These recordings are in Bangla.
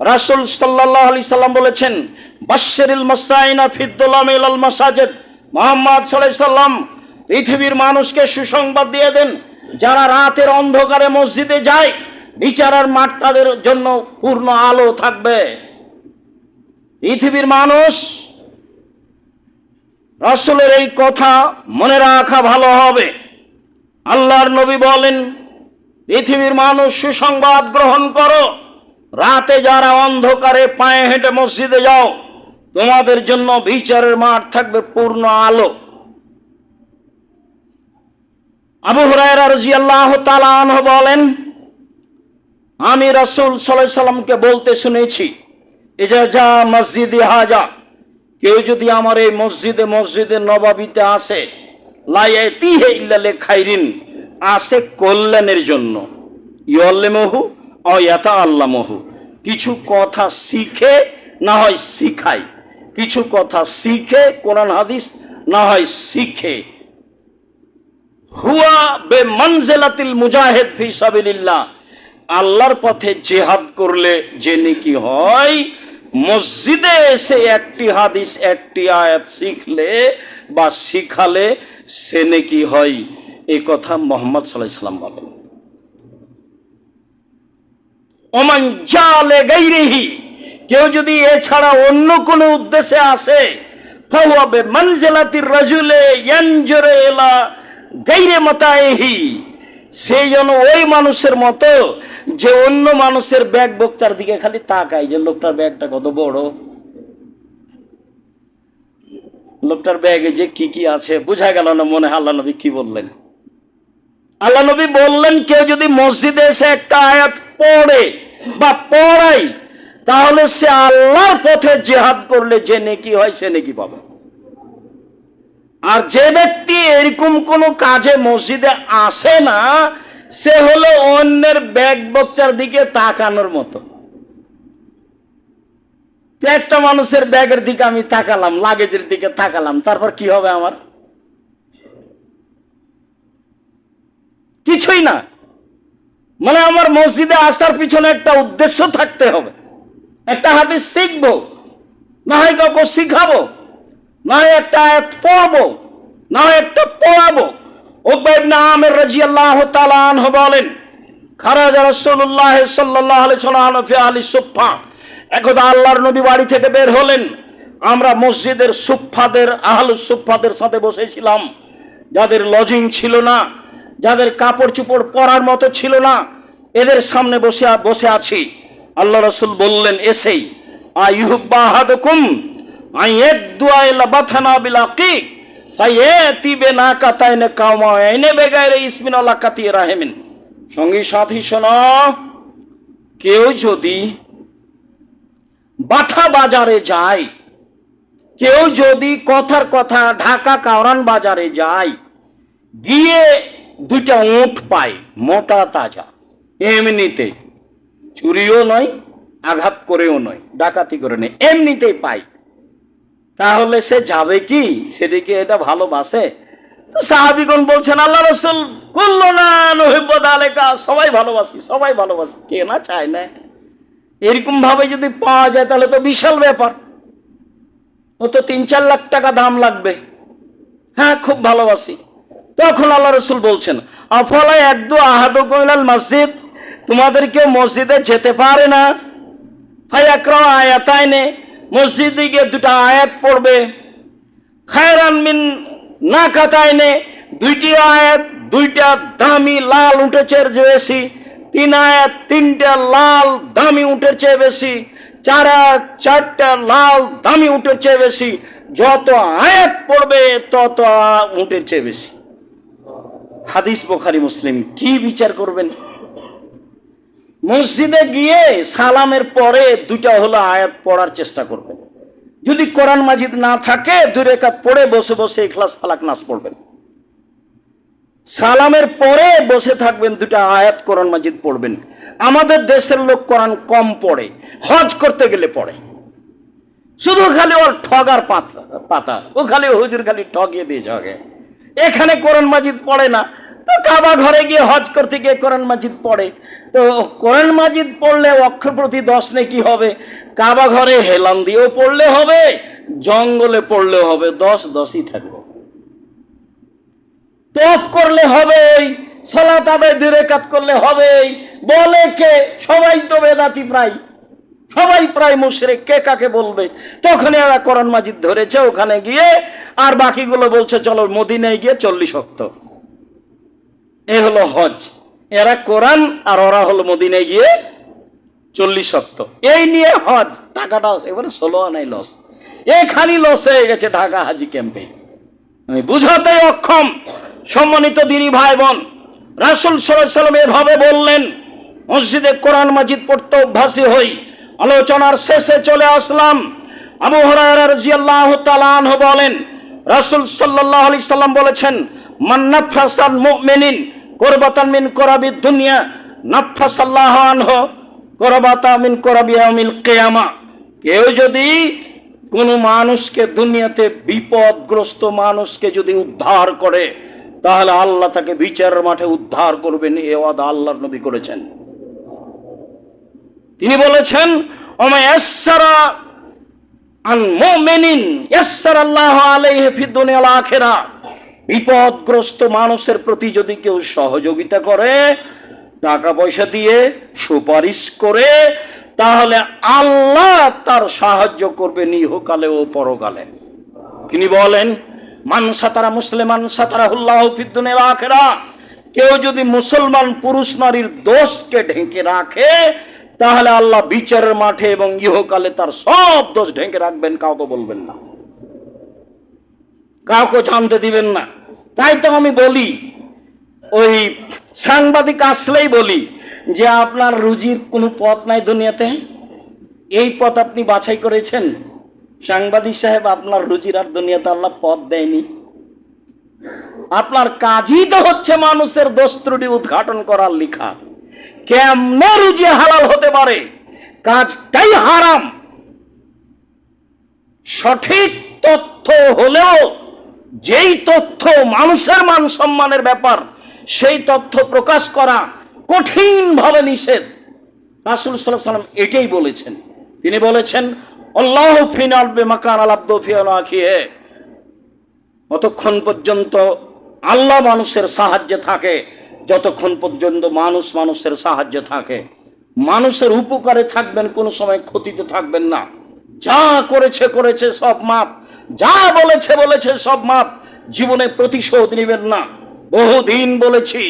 রাসূল সাল্লাল্লাহু আলাইহি সাল্লাম বলেছেন, বাশশিরিল মাসাইনা ফিদ্দুলাম ইলাল মাসাজিদ। মুহাম্মদ আলাইহি সাল্লাম পৃথিবীর মানুষকে সুসংবাদ দিয়ে দেন, যারা রাতের অন্ধকারে মসজিদে যায় বিচারার মাঠ তাদের জন্য পূর্ণ আলো থাকবে। পৃথিবীর মানুষ রাসূলের এই কথা মনে রাখা ভালো হবে। আল্লাহর নবী বলেন, পৃথিবীর মানুষ সুসংবাদ গ্রহণ করো। রাতে যারা অন্ধকারে পায়ে হেঁটে মসজিদে যাও, তোমাদের জন্য বিচারের মাঠ থাকবে পূর্ণ আলো। আবু আনহু বলেন, আমি রাসূল সাল্লাল্লাহু সাল্লামকে বলতে শুনেছি এজা যা মসজিদে হাজা, কেউ যদি আমার এই মসজিদে মসজিদে নবাবিতে আসে ইল্লালে খাইরিন, আসে কল্যাণের জন্য। ইয়ল্লেমহু অয়াতা আল্লামহু কিছু কথা শিখে, না হয় শিখাই। কিছু কথা শিখে, কোরআন, হাদিস, না হয় শিখে। হুয়া বে মনজেলাতিল মুজাহিদ ফি সাবিলিল্লাহ। আল্লাহর পথে জেহাদ করলে যে নাকি হয়, মসজিদে এসে একটি হাদিস, একটি আয়াত শিখলে বা শিখালে সে নাকি হয়। এই কথা মোহাম্মদ সাল্লাহ সাল্লাম বলেন। ওমান জালে গাইরিহি কেউ যদি এছাড়া অন্য কোনো উদ্দেশ্যে আসে ফাওয়াবে মনজিলাতির রাজুলে ইয়ানজুরে ইলা গাইরে মাতাইহি সেই জন্য ওই মানুষের মতো যে অন্য মানুষের ব্যাগ বক্তার দিকে খালি তাকায় যে লোকটার ব্যাগটা কত বড়। লোকটার ব্যাগে যে কি কি আছে, বোঝা গেল না মনে হয় আল্লাহ নবী কি বললেন। আল্লাহ নবী বললেন, কেউ যদি মসজিদে এসে একটা আয়াত পড়ে বা পড়াই, তাহলে সে আল্লাহর পথে জেহাদ করলে যে নেকি হয় সে নেকি পাবে। আর যে ব্যক্তি এরকম কোন কাজে মসজিদে আসে না, সে হলো অন্যের ব্যাগ বচ্চার দিকে তাকানোর মতো। একটা মানুষের ব্যাগের দিকে আমি তাকালাম, লাগেজের দিকে তাকালাম, তারপর কি হবে আমার? কিছুই না। মানে আমার মসজিদে আসার পিছনে একটা উদ্দেশ্য থাকতে হবে। একটা হাতে শিখব, না হয় কাউকে শিখাবো, না হয় একটা আয়াত পড়ব, না হয় একটা পড়াবো। উকবা ইবনে আমির রাদিয়াল্লাহু তাআলা আনহু বলেন, খারাজ রাসূলুল্লাহ সাল্লাল্লাহু আলাইহি ওয়াসাল্লাম ফি আহলি সুফফা, একদা আল্লাহর নবী বাড়ি থেকে বের হলেন, আমরা মসজিদের সুফফাদের আহলু সুফফাদের সাথে বসেছিলাম। যাদের লজিং ছিল না যাদের কাপড় চুপড় পরার মতো ছিল না, এদের সামনে বসে বসে আছি। আল্লাহ রসুল বললেন, এসেই আইহুব্বা হাদকুম আইয়েদুয়া ইলা বাথানা বিল আকিক ফাইয়াতি না কাতাইনে কাওমা এনে বেগাইরে ইসমিন আল্লাহ কাতিয়ে রাহেমিন। সঙ্গী সাথী, শোনো, কেউ যদি বাঠা বাজারে যায়, কেউ যদি কথার কথা ঢাকা কাওরান বাজারে যায়, গিয়ে দুইটা উঁট পায়, মোটা তাজা। এমনিতে চুরিও নয়, আঘাত করেও নয়, ডাকাতি করে নেই এমনিতেই পাই তাহলে সে যাবে কি? সেদিকে এটা ভালোবাসে? তো সাহাবিগণ বলছেন, আল্লাহ রসুল করল না নহিব্বদ আলেকা সবাই ভালোবাসি সবাই ভালোবাসি, কে না চায় না? এরকম ভাবে যদি পাওয়া যায়, তাহলে তো বিশাল ব্যাপার। ও তো তিন চার লাখ টাকা দাম লাগবে। হ্যাঁ খুব ভালোবাসি। তখন আল্লাহ রসুল বলছেন আফলাই একদু আহাদু কইলাল মসজিদ? তোমাদের কেউ মসজিদে যেতে পারে না। ফায়াক্র আয়াতাইনে, মসজিদে গিয়ে দুটা আয়াত পড়বে। খায়রান মিন না কাতাইনে দুইটি আয়াত, দুইটা দামি লাল উঠেছে বেশি, তিন আয়াত, তিনটা লাল দামি চেয়ে বেশি, চার আয়াত, চারটা লাল দামি চেয়ে বেশি। যত আয়াত পড়বে, তত উঠেছে বেশি। হাদিস বোখারি, মুসলিম। কি বিচার করবেন? মসজিদে গিয়ে সালামের পরে দুইটা হলো আয়াত পড়ার চেষ্টা করবেন। যদি কোরআন মাজিদ না থাকে, দুই রেখাত পড়ে বসে বসে ইখলাস, ফালাক নাস পড়বেন। সালামের পরে বসে থাকবেন দুটা আয়াত কোরআন মাজিদ পড়বেন। আমাদের দেশের লোক কোরআন কম পড়ে, হজ করতে গেলে পড়ে। শুধু খালি ওর ঠগার পাতা পাতা। ও খালি হুজুর খালি ঠগিয়ে দিয়ে ঝগে। এখানে কোরআন মাজিদ পড়ে না। তো কাবা ঘরে গিয়ে হজ করতে গিয়ে কোরআন মাজিদ পড়ে। তো কোরআন মাজিদ পড়লে অক্ষর প্রতি দশ নাকি হবে? কাবা ঘরে হেলান দিয়েও পড়লে হবে, জঙ্গলে পড়লে হবে, দশ দশই থাকবে। তফ করলে হবেই, সালাত আদায় দূরে কাত করলে হবেই। বলে কে? সবাই তো বেদাতি প্রায়। সবাই প্রায় মুশরিক। কে কাকে বলবে? তখন এরা কোরআন মাজিদ ধরেছে, ওখানে গিয়ে আর বাকিগুলো বলছে, চলো মদিনায় গিয়ে চল্লিশ অক্ত এ হলো হজ। এরা কোরআন আর ওরা হলো মদিনায় গিয়ে চল্লিশ শক্ত এই নিয়ে হজ, টাকাটা এবারে ষোলো আনাই লস এখানি লস হয়ে গেছে ঢাকা হাজি ক্যাম্পে। আমি বুঝাতে অক্ষম, সম্মানিত দিনী ভাই বোন রাসুল সাল্লাম এভাবে বললেন, মসজিদে কোরআন মাজিদ পড়তে অভ্যাসী হই, আলোচনার শেষে চলে আসলাম। আবু হরাহ তালান বলেন রাসুল সাল্লাহ আলি সাল্লাম বলেছেন মান্নাফাসান মুমিনিন, কোরবাতান মিন করাবি দুনিয়া, নাফাসাল্লাহ আনহ, করবাতা মিন করাবি আমিল কেয়ামা। কেউ যদি কোনো মানুষকে দুনিয়াতে বিপদগ্রস্ত মানুষকে যদি উদ্ধার করে, তাহলে আল্লাহ তাকে বিচারের মাঠে উদ্ধার করবেন, এ ওয়াদা আল্লাহর নবী করেছেন। তিনি বলেছেন ওমা ইয়াসসারা বিপদগ্রস্ত মানুষের প্রতি যদি কেউ সহযোগিতা করে টাকা পয়সা দিয়ে সুপারিশ করে, তাহলে আল্লাহ তার সাহায্য করবে নিহকালে ও পরকালে। তিনি বলেন, মান সাতারা মুসলিমান সাতারা কেউ যদি মুসলমান পুরুষ নারীর দোষকে ঢেকে রাখে তাহলে আল্লাহ বিচারের মাঠে এবং ইহকালে তার সব দোষ ঢেকে রাখবেন, কাউকে বলবেন না। কাউকে জানতে দিবেন না। তাই তো আমি বলি, ওই সাংবাদিক আসলেই বলি যে আপনার রুজির কোনো পথ নাই দুনিয়াতে। এই পথ আপনি বাছাই করেছেন? সাংবাদিক সাহেব, আপনার রুজির আর দুনিয়াতে আল্লাহ পথ দেয়নি। আপনার কাজই তো হচ্ছে মানুষের দোষ ত্রুটি উদ্ঘাটন করার লেখা। কেমনে রুজি হালাল হতে পারে? কাজটাই হারাম। সঠিক তথ্য হলেও যেই তথ্য মানুষের মান সম্মানের ব্যাপার, সেই তথ্য প্রকাশ করা কঠিনভাবে নিষেধ। রাসুল সাল্লাহ সাল্লাম এটাই বলেছেন। তিনি বলেছেন, আল্লাহ ফিনাল বেমাকান আলাব্দ ফিয়ে অতক্ষণ পর্যন্ত আল্লাহ মানুষের সাহায্যে থাকে। যতক্ষণ পর্যন্ত মানুষ মানুষের সাহায্যে থাকে, মানুষের উপকারে থাকবেন, কোনো সময় ক্ষতিতে থাকবেন না। যা করেছে করেছে, সব মাপ যা বলেছে বলেছে, সব মাপ জীবনে প্রতিশোধ নেবেন না। বহুদিন বলেছি,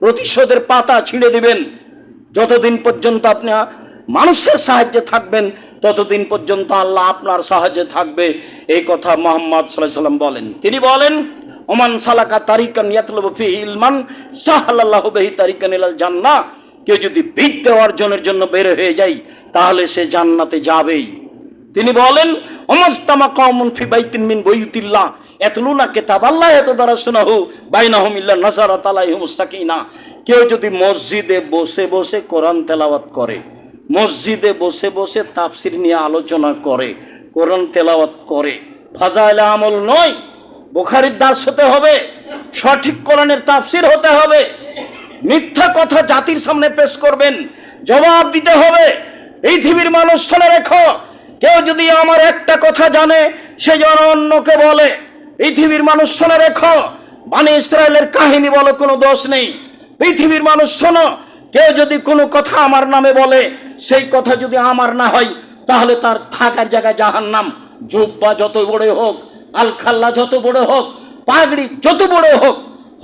প্রতিশোধের পাতা ছিঁড়ে দিবেন। যতদিন পর্যন্ত আপনি মানুষের সাহায্যে থাকবেন, ততদিন পর্যন্ত আল্লাহ আপনার সাহায্যে থাকবে। এই কথা মোহাম্মদ সাল্লাম বলেন। তিনি বলেন ওমান সালাকা তারিকান ইয়াতলবু ফি ইলমান সাহাল্লাহু বিহি তারিকান ইলাল জান্নাহ কেউ যদি বিদ্যা অর্জনের জন্য বের হয়ে যায়, তাহলে সে জান্নাতে যাবেই। তিনি বলেন অমস্তামা কমন ফি বাইতিন মিন বইউতিল্লাহ এতলুনা কেতাব আল্লাহ এত দ্বারা শোনাহু বাইনাহুম ইল্লা নাজারাত আলাইহিম সাকিনা। কেউ যদি মসজিদে বসে বসে কোরআন তেলাওয়াত করে, মসজিদে বসে বসে তাফসির নিয়ে আলোচনা করে, কোরআন তেলাওয়াত করে, ফাজাইলে আমল নয় বুখারির দাস হতে হবে, সঠিক কোরআনের তাফসির হতে হবে, মিথ্যা কথা জাতির সামনে পেশ করবেন, জবাব দিতে হবে, পৃথিবীর মানুষ শুনে রেখো, কেউ যদি আমার একটা কথা জানে, সে যেন অন্যকে বলে, পৃথিবীর মানুষ শুনে রেখো, বানি ইসরায়েলের কাহিনী বলো, কোনো দোষ নেই, পৃথিবীর মানুষ শোনো, কেউ যদি কোনো কথা আমার নামে বলে, সেই কথা যদি আমার না হয়, তাহলে তার থাকার জায়গায় জাহান নাম জুব্বা যত বড় হোক আলখাল্লা যত বড় হোক, পাগড়ি যত বড় হোক,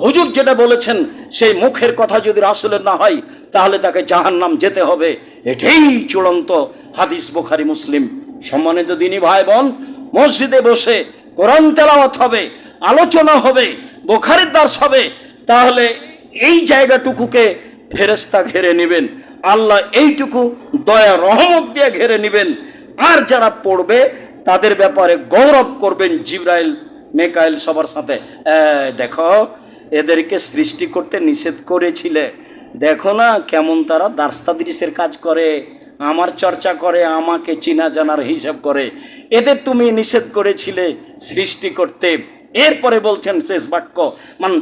হুজুর যেটা বলেছেন, সেই মুখের কথা যদি রাসুলের না হয়, তাহলে তাকে জাহান নাম যেতে হবে। এটাই চূড়ান্ত হাদিস বোখারি মুসলিম। সম্মানিত দিনী ভাই বোন মসজিদে বসে কোরআন তেলাওয়াত হবে, আলোচনা হবে, বোখারের দাস হবে, তাহলে এই জায়গাটুকুকে ফেরেস্তা ঘেরে নেবেন। আল্লাহ এইটুকু দয়া রহমত দিয়ে ঘেরে নেবেন। আর যারা পড়বে তাদের ব্যাপারে গৌরব করবেন জিব্রাইল, মেকাইল সবার সাথে। দেখো, এদেরকে সৃষ্টি করতে নিষেধ করেছিলে। দেখো না কেমন তারা দাস্তাদৃশের কাজ করে, আমার চর্চা করে, আমাকে চিনা জানার হিসাব করে। এদের তুমি নিষেধ করেছিলে সৃষ্টি করতে। এরপরে বলছেন শেষ বাক্য, মান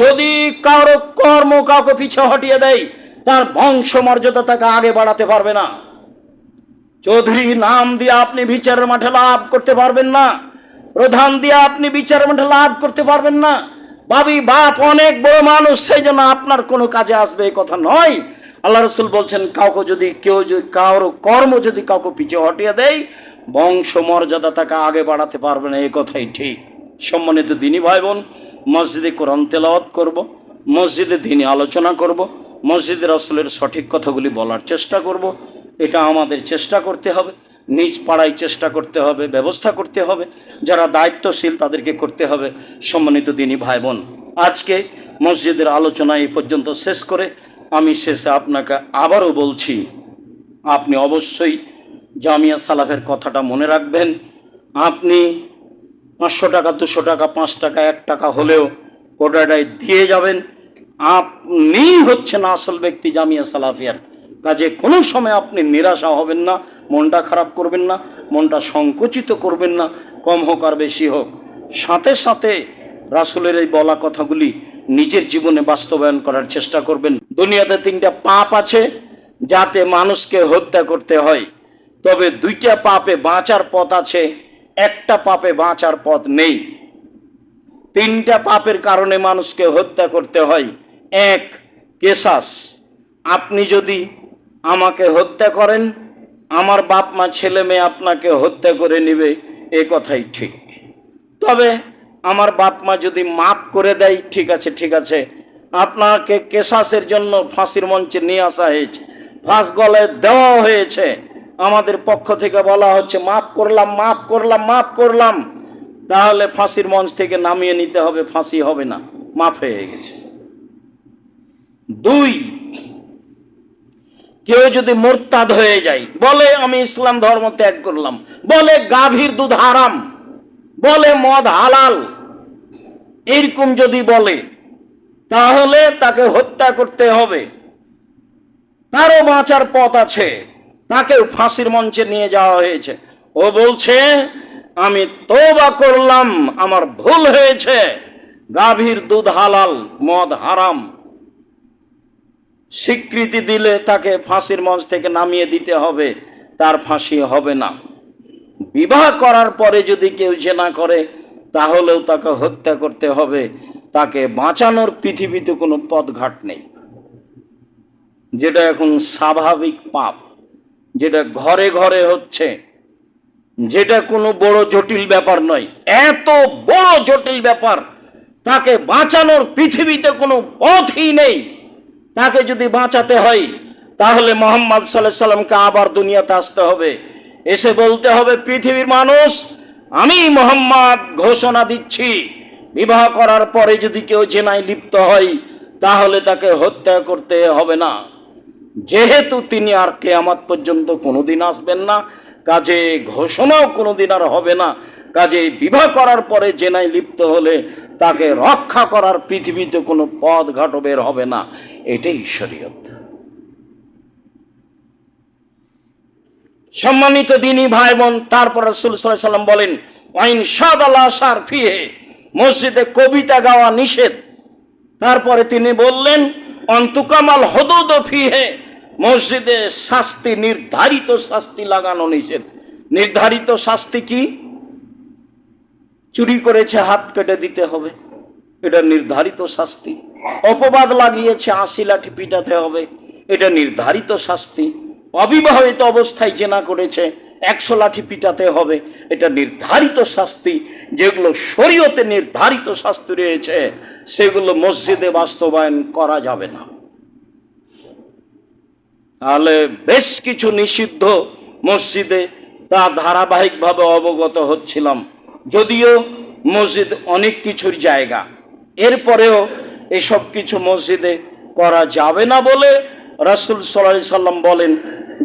যদি কারও কর্ম কাউকে পিছে হটিয়ে দেয়, তার বংশ মর্যাদা তাকে আগে বাড়াতে পারবে না। চৌধুরী নাম দিয়ে আপনি বিচারের মাঠে লাভ করতে পারবেন না। প্রধান দিয়ে আপনি বিচারের মাঠে লাভ করতে পারবেন না। বাবি বাপ অনেক বড় মানুষ, সেই জন্য আপনার কোনো কাজে আসবে এই কথা নয়। আল্লাহ রসুল বলছেন, কাউকে যদি কেউ যদি কারোর কর্ম যদি কাউকে পিছে হটিয়ে দেয় বংশ মর্যাদা তাকে আগে বাড়াতে পারবে না এই কথাই ঠিক। সম্মানিত দিনী ভাই বোন মসজিদে কোরআন তেলাওয়াত করব, মসজিদে দিনে আলোচনা করব, মসজিদে রসুলের সঠিক কথাগুলি বলার চেষ্টা করব এটা আমাদের চেষ্টা করতে হবে। নিজ পাড়ায় চেষ্টা করতে হবে, ব্যবস্থা করতে হবে। যারা দায়িত্বশীল তাদেরকে করতে হবে, সম্মানিত দিনই ভাই বোন আজকে মসজিদের আলোচনা এই পর্যন্ত শেষ করে আমি শেষে আপনাকে আবারও বলছি, আপনি অবশ্যই জামিয়া সালাফের কথাটা মনে রাখবেন। আপনি পাঁচশো টাকা, দুশো টাকা, পাঁচ টাকা, এক টাকা হলেও কোটাটায় দিয়ে যাবেন। আপনি হচ্ছেন আসল ব্যক্তি জামিয়া সালাফিয়ার। কাজে কোনো সময় আপনি নিরাশা হবেন না, মনটা খারাপ করবেন না, মনটা সংকুচিত করবেন না, কম হোক আর বেশি হোক। সাথে সাথে রাসুলের এই বলা কথাগুলি নিজের জীবনে বাস্তবায়ন করার চেষ্টা করবেন। দুনিয়াতে তিনটা পাপ আছে, যাতে মানুষকে হত্যা করতে হয়। তবে দুইটা পাপে বাঁচার পথ আছে, একটা পাপে বাঁচার পথ নেই। তিনটা পাপের কারণে মানুষকে হত্যা করতে হয়। এক কেসাস আপনি যদি আমাকে হত্যা করেন, আমার বাপ মা ছেলে মেয়ে আপনাকে হত্যা করে নেবে, এ কথাই ঠিক। তবে আমার বাপ মা যদি মাপ করে দেয়, ঠিক আছে ঠিক আছে, আপনাকে কেশাসের জন্য ফাঁসির মঞ্চে নিয়ে আসা হয়েছে, ফাঁস গলায় দেওয়া হয়েছে। আমাদের পক্ষ থেকে বলা হচ্ছে, মাফ করলাম মাফ করলাম মাফ করলাম। তাহলে ফাঁসির মঞ্চ থেকে নামিয়ে নিতে হবে, ফাঁসি হবে না, মাফ হয়ে গেছে। দুই কেউ যদি মোরতাদ হয়ে যায়, বলে, আমি ইসলাম ধর্ম ত্যাগ করলাম। বলে, গাভীর দুধ হারাম। বলে, মদ হালাল। এরকম যদি বলে, তাহলে তাকে হত্যা করতে হবে। তারও বাঁচার পথ আছে। তাকে ফাঁসির মঞ্চে নিয়ে যাওয়া হয়েছে। ও বলছে, আমি তোবা করলাম, আমার ভুল হয়েছে। গাভীর দুধ হালাল, মদ হারাম। স্বীকৃতি দিলে তাকে ফাঁসির মঞ্চ থেকে নামিয়ে দিতে হবে, তার ফাঁসি হবে না। বিবাহ করার পরে যদি কেউ জেনা করে, তাহলেও তাকে হত্যা করতে হবে। তাকে বাঁচানোর পৃথিবীতে কোনো পথঘাট নেই। যেটা এখন স্বাভাবিক পাপ, যেটা ঘরে ঘরে হচ্ছে, যেটা কোনো বড় জটিল ব্যাপার নয়, এত বড় জটিল ব্যাপার, তাকে বাঁচানোর পৃথিবীতে কোনো পথই নেই। তাকে যদি বাঁচাতে হয়, তাহলে মোহাম্মদ সাল্লাহ সাল্লামকে আবার দুনিয়াতে আসতে হবে। এসে বলতে হবে, পৃথিবীর মানুষ, আমি মোহাম্মদ ঘোষণা দিচ্ছি। বিবাহ করার পরে যদি কেউ জেনায় লিপ্ত হয়, তাহলে তাকে হত্যা করতে হবে না। যেহেতু তিনি আর কেয়ামত পর্যন্ত কোনোদিন আসবেন না, কাজে ঘোষণাও কোনোদিন আর হবে না। কাজে বিবাহ করার পরে জেনায় লিপ্ত হলে তাকে রক্ষা করার পৃথিবীতে কোনো পথ ঘাট বের হবে না। এটাই শরীয়ত সম্মানিত দিনী ভাই বোন তারপর রসুল সাল্লাম বলেন, ওয়াইন সাদ আল্লাহ সার ফিহে, মসজিদে কবিতা গাওয়া নিষেধ। তারপরে তিনি বললেন, অন্তুকামাল হদুদ ফিহে, মসজিদে শাস্তি, নির্ধারিত শাস্তি লাগানো নিষেধ। নির্ধারিত শাস্তি কি? চুরি করেছে, হাত কেটে দিতে হবে। এটা নির্ধারিত শাস্তি। অপবাদ লাগিয়েছে, আশি লাঠি পিটাতে হবে। এটা নির্ধারিত শাস্তি। অবিবাহিত অবস্থায় জেনা করেছে, একশো লাঠি পিটাতে হবে। এটা নির্ধারিত শাস্তি। যেগুলো শরীয়তে নির্ধারিত শাস্তি রয়েছে, সেগুলো মসজিদে বাস্তবায়ন করা যাবে না। তাহলে বেশ কিছু নিষিদ্ধ মসজিদে তা ধারাবাহিকভাবে অবগত হচ্ছিলাম। যদিও মসজিদ অনেক কিছুর জায়গা। এরপরেও এসব কিছু মসজিদে করা যাবে না বলে রাসুল সাল্লাহ সাল্লাম বলেন,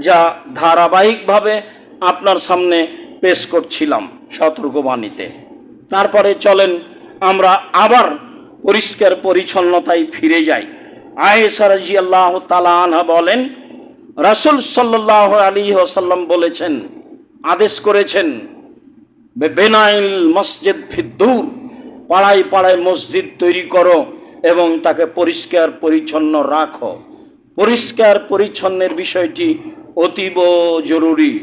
যা ধারাবাহিকভাবে আপনার সামনে পেশ করছিলাম সতর্কবাণীতে। তারপরে চলেন আমরা আবার পরিষ্কার পরিচ্ছন্নতায় ফিরে যাই। আয়েশা রাজি আল্লাহ তালা আনহা বলেন, রাসুল সাল্লাহ আলী ওসাল্লাম বলেছেন, আদেশ করেছেন বেনাইল মসজিদ ফিদ্দুর। পাড়ায় পাড়ায় মসজিদ তৈরি করো এবং তাকে পরিষ্কার পরিচ্ছন্ন রাখো। পরিষ্কার পরিচ্ছন্নের বিষয়টি অতীব জরুরি।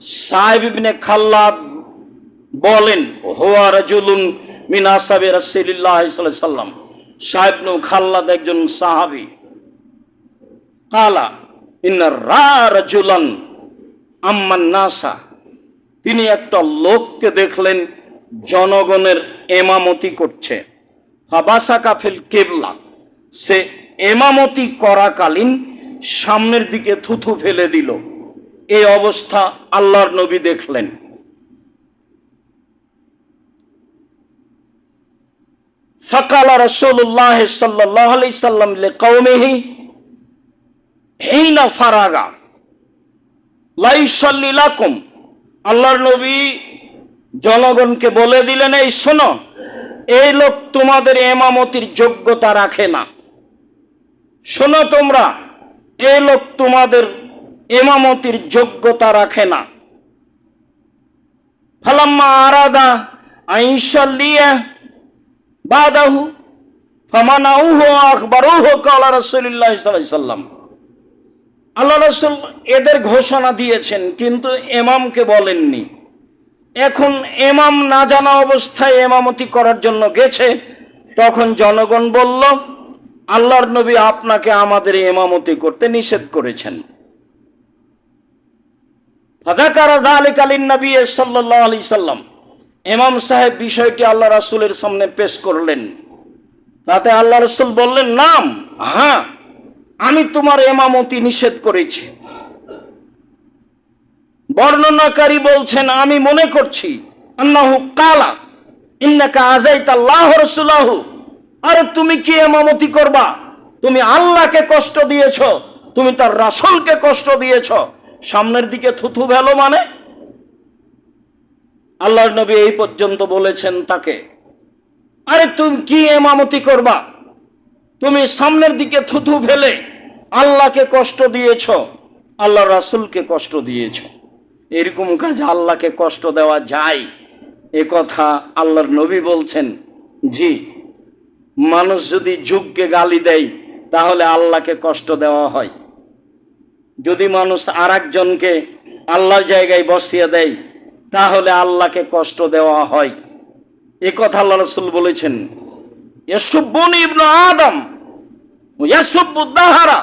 সাহেব ইবনে খাল্লাদ বলেন, হোয়া রাজুলুন মিন আসাবি রাসূলুল্লাহ সাল্লাম। সাহেব নু খাল্লাদ একজন সাহাবী। কালা, ইন্না রা রাজুলান আম্মান নাসা। তিনি একটা লোককে দেখলেন, জনগণের এমামতি করছে। ফাবাসা কাফিল কেবলা। সে এমামতি করাকালীন সামনের দিকে থুথু ফেলে দিল। এই অবস্থা আল্লাহর নবী দেখলেন। ফকালা রসুল্লাহ সাল্লাম কৌমেহি হেইনা ফারাগা আল্লাহর নবী জনগণকে বলে দিলেন, এই শোনো, এই লোক তোমাদের এমামতির যোগ্যতা রাখে না। শোনো তোমরা, এই লোক তোমাদের এমামতির যোগ্যতা রাখে না। ফালাম্মা আরাদা আইসাল্লিয়া বাদাহু ফামানাউহু আখবারুহু কালা রাসূলুল্লাহ সাল্লাম। আল্লাহ রসুল এদের ঘোষণা দিয়েছেন, কিন্তু এমামকে বলেননি। এখন এমাম না জানা অবস্থায় এমামতি করার জন্য গেছে, তখন জনগণ বলল, আল্লাহর নবী আপনাকে আমাদের এমামতি করতে নিষেধ করেছেন। সাল্লাম। ইমাম সাহেব বিষয়টি আল্লাহ রাসূলের সামনে পেশ করলেন। তাতে আল্লাহ রসুল বললেন, নাম হ্যাঁ আমি তোমার এমামতি নিষেধ করেছি। বর্ণনাকারী বলছেন, আমি মনে করছি আরে তুমি কি এমামতি করবা? তুমি আল্লাহকে কষ্ট দিয়েছ, তুমি তার রাসূলকে কষ্ট দিয়েছ। সামনের দিকে থুথু ভেলো মানে? আল্লাহর নবী এই পর্যন্ত বলেছেন তাকে, আরে তুমি কি এমামতি করবা? তুমি সামনের দিকে থুথু ফেলে আল্লাহকে কষ্ট দিয়েছ আল্লাহ রাসুলকে কষ্ট দিয়েছ। এরকম কাজ আল্লাহকে কষ্ট দেওয়া যায়? এ কথা আল্লাহর নবী বলছেন, জি, মানুষ যদি যুগকে গালি দেয়, তাহলে আল্লাহকে কষ্ট দেওয়া হয়। যদি মানুষ আর একজনকে আল্লাহর জায়গায় বসিয়ে দেয়, তাহলে আল্লাহকে কষ্ট দেওয়া হয়। এ কথা আল্লাহ রসুল বলেছেন ইবনু আদম ইয়াসুব্বুদ্দাহারা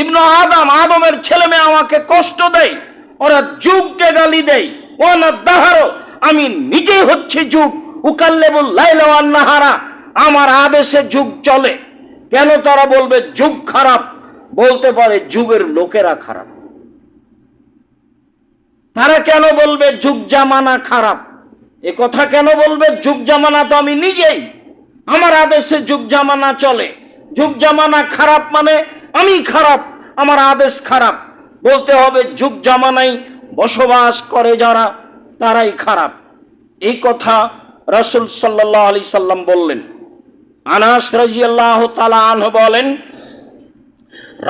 ইবনু আদম, আদমের ছেলে মেয়ে আমাকে কষ্ট দেয়, ওরা যুগকে গালি দেয়। ও দাহারো, আমি নিজেই হচ্ছে যুগ। উকাল্লেবুল লাইলাওয়ান নাহারা, আমার আদেশে যুগ চলে। কেন তারা বলবে যুগ খারাপ? বলতে পারে যুগের লোকেরা খারাপ। তারা কেন বলবে যুগ জামানা খারাপ? এ কথা কেন বলবে যুগ জামানা তো আমি নিজেই? আমার আদেশে যুগ জামানা চলে। যুগ জামানা খারাপ মানে আমি খারাপ, আমার আদেশ খারাপ। বলতে হবে, যুগ জামানায় বসবাস করে যারা, তারাই খারাপ। এই কথা রসুল সাল্লাহ আলি সাল্লাম বললেন। আনাস রাজিয়াল্লাহ তালা আনহু বলেন,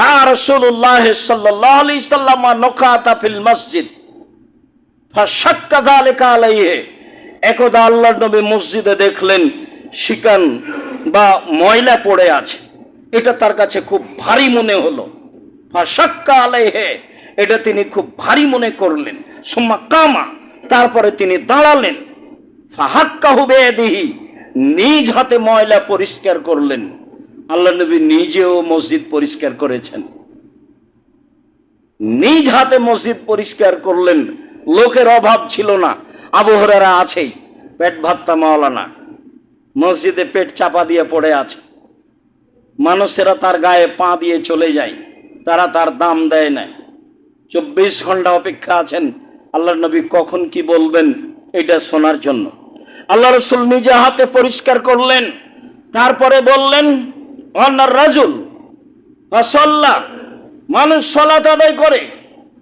রা রসুল্লাহ সাল্লাহ আলি সাল্লাম নকাতা ফিল মসজিদ। একদা আল্লাহর নবী মসজিদে দেখলেন, শিকান বা ময়লা পড়ে আছে। এটা তার কাছে খুব ভারী মনে হলো। এটা তিনি খুব ভারী মনে করলেন। সুম্মা কামা, তারপরে তিনি দাঁড়ালেন। ফাহাক্কাহু বেয়াদিহি, নিজ হাতে ময়লা পরিষ্কার করলেন। আল্লাহ নবী নিজেও মসজিদ পরিষ্কার করেছেন। নিজ হাতে মসজিদ পরিষ্কার করলেন, লোকের অভাব ছিল না। আবহরারা আছেই, পেট ভাত্তা মাওলানা। মসজিদে পেট চাপা দিয়ে পড়ে আছে। মানুষেরা তার গায়ে পা দিয়ে চলে যায়। তারা তার দাম দেয় না। চব্বিশ ঘণ্টা অপেক্ষা আছেন। আল্লাহ নবী কখন কি বলবেন এটা শোনার জন্য। আল্লাহ রসুল নিজে হাতে পরিষ্কার করলেন। তারপরে বললেন অন্যার রাজুল সল্লা মানুষ সলাত আদায় করে।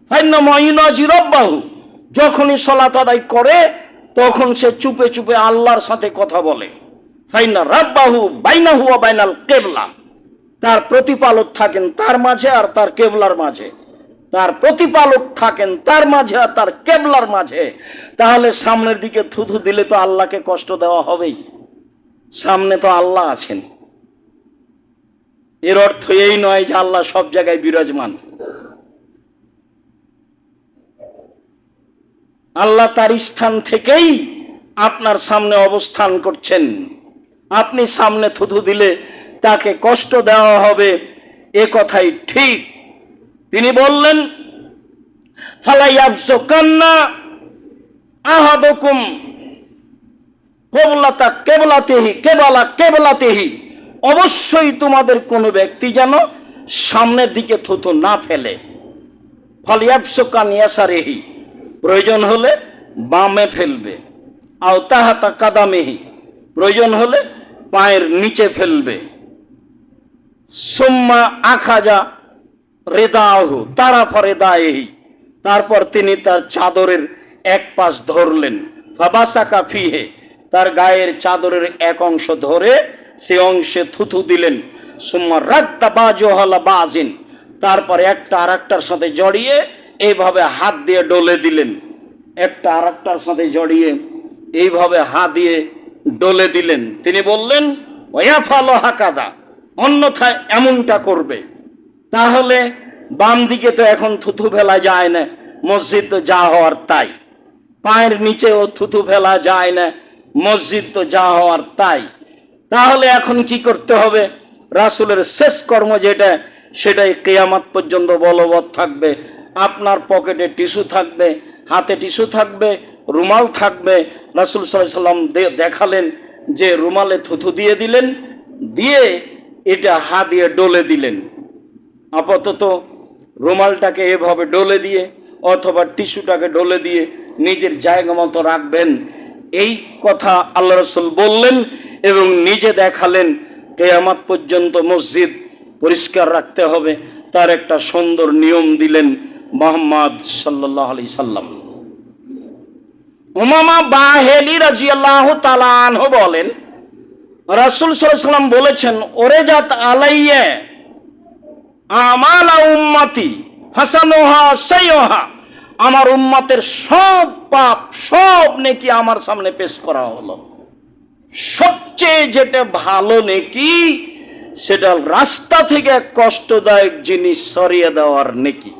ফাইনাজিরব্বাহু যখনই সলাত আদায় করে, তখন সে চুপে চুপে আল্লাহর সাথে কথা বলে। ফাইনা রাব্বাহু বাইনাহু বাইনাল কেবলা তার প্রতিপালক থাকেন তার মাঝে আর তার কেবলার মাঝে। তার প্রতিপালক থাকেন তার মাঝে আর তার কেবলার মাঝে। তাহলে সামনের দিকে থুথু দিলে তো আল্লাহকে কষ্ট দেওয়া হবেই। সামনে তো আল্লাহ আছেন। এর অর্থ এই নয় যে আল্লাহ সব জায়গায় বিরাজমান। আল্লাহ তার স্থান থেকেই আপনার সামনে অবস্থান করছেন। আপনি সামনে থুথু দিলে তাকে কষ্ট দেওয়া হবে, এ কথাই ঠিক। তিনি বললেন ফালাইয়াবসো কান্না আহাদকুম কেবলাতা কেবলাতেহি, কেবলা কেবলাতেহি। অবশ্যই তোমাদের কোনো ব্যক্তি যেন সামনের দিকে থুতু না ফেলে। ফলিয়াবসোকান ইয়াসারেহি, প্রয়োজন হলে বামে ফেলবে। আও তাহাতা কাদামেহি, প্রয়োজন হলে পায়ের নিচে ফেলবে। সুম্মা আখাজা রেদাহু তারা ফরেদায়েহি তারপর তিনি তার চাদরের এক পাশ ধরলেন। ফাবাসাকা ফিহে, তার গায়ের চাদরের এক অংশ ধরে সে অংশে থুথু দিলেন। সুম্মা রাদ্দা বাজোহালা বাজিন, তারপর একটা আর একটার সাথে জড়িয়ে এইভাবে হাত দিয়ে ডলে দিলেন। একটা আর একটার সাথে জড়িয়ে এইভাবে হাত দিয়ে ডলে দিলেন। তিনি বললেন, ওয়া ফালো হাকাদা অন্যথায় এমনটা করবে। তাহলে বাম দিকে তো এখন থুথু ফেলা যায় না, মসজিদ তো যা হওয়ার তাই। পায়ের নিচেও থুথু ফেলা যায় না, মসজিদ তো যা হওয়ার তাই। তাহলে এখন কি করতে হবে? রাসুলের শেষ কর্ম যেটা, সেটাই কেয়ামাত পর্যন্ত বলবৎ থাকবে। আপনার পকেটে টিস্যু থাকবে, হাতে টিস্যু থাকবে, রুমাল থাকবে। রাসুল সাল্লাম দেখালেন যে রুমালে থুথু দিয়ে দিলেন। দিয়ে এটা হা দিয়ে ডলে দিলেন। আপাতত রুমালটাকে এভাবে ডলে দিয়ে অথবা টিস্যুটাকে ডলে দিয়ে নিজের জায়গা মতো রাখবেন। এই কথা আল্লাহ রসুল বললেন এবং নিজে দেখালেন, কেয়ামাত পর্যন্ত মসজিদ পরিষ্কার রাখতে হবে। তার একটা সুন্দর নিয়ম দিলেন মোহাম্মদ সাল্লাহ আলি সাল্লাম। উমামা বাহেলি রাজিয়াল্লাহ তালানহ বলেন রাসুল সাল্লাম বলেছেন, ওরে জাত আলাইয়ে, আমালা উম্মাতি, হাসানোহা সাইহা আমার উম্মাতের সব পাপ, সব নেকি আমার সামনে পেশ করা হলো। সবচেয়ে যেটা ভালো নেকি, সেটা রাস্তা থেকে কষ্টদায়ক জিনিস সরিয়ে দেওয়ার নেকি।